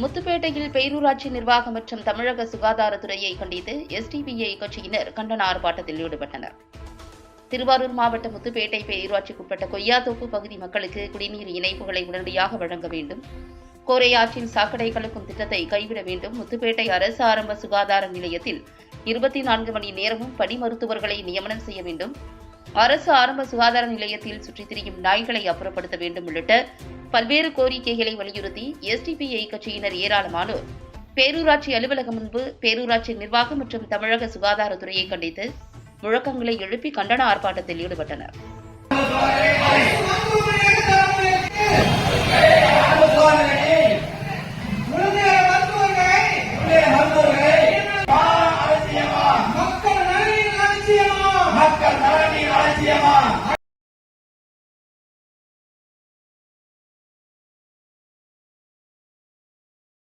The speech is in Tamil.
முத்துப்பேட்டையில் பேரூராட்சி நிர்வாகம் மற்றும் தமிழக சுகாதாரத்துறையை கண்டித்து எஸ்டிபிஐ கட்சியினர் கண்டன ஆர்ப்பாட்டத்தில் ஈடுபட்டனர். திருவாரூர் மாவட்ட முத்துப்பேட்டை பேரூராட்சிக்குட்பட்ட கொய்யாத்தோப்பு பகுதி மக்களுக்கு குடிநீர் இணைப்புகளை உடனடியாக வழங்க வேண்டும். கோரை ஆற்றில் சாக்கடை கலக்கும் திட்டத்தை கைவிட வேண்டும். முத்துப்பேட்டை அரசு ஆரம்ப சுகாதார நிலையத்தில் இருபத்தி நான்கு மணி நேரமும் பணி மருத்துவர்களை நியமனம் செய்ய வேண்டும். அரசு ஆரம்ப சுகாதார நிலையத்தில் சுற்றித் திரியும் நாய்களை அப்புறப்படுத்த வேண்டும் உள்ளிட்ட பல்வேறு கோரிக்கைகளை வலியுறுத்தி எஸ்டிபிஐ கட்சியினர் ஏராளமானோர். பேரூராட்சி அலுவலகம் முன்பு பேரூராட்சி நிர்வாகம் மற்றும் தமிழக சுகாதாரத்துறையை கண்டித்து முழக்கங்களை எழுப்பி கண்டன ஆர்ப்பாட்டத்தில் ஈடுபட்டனர். மக்கள்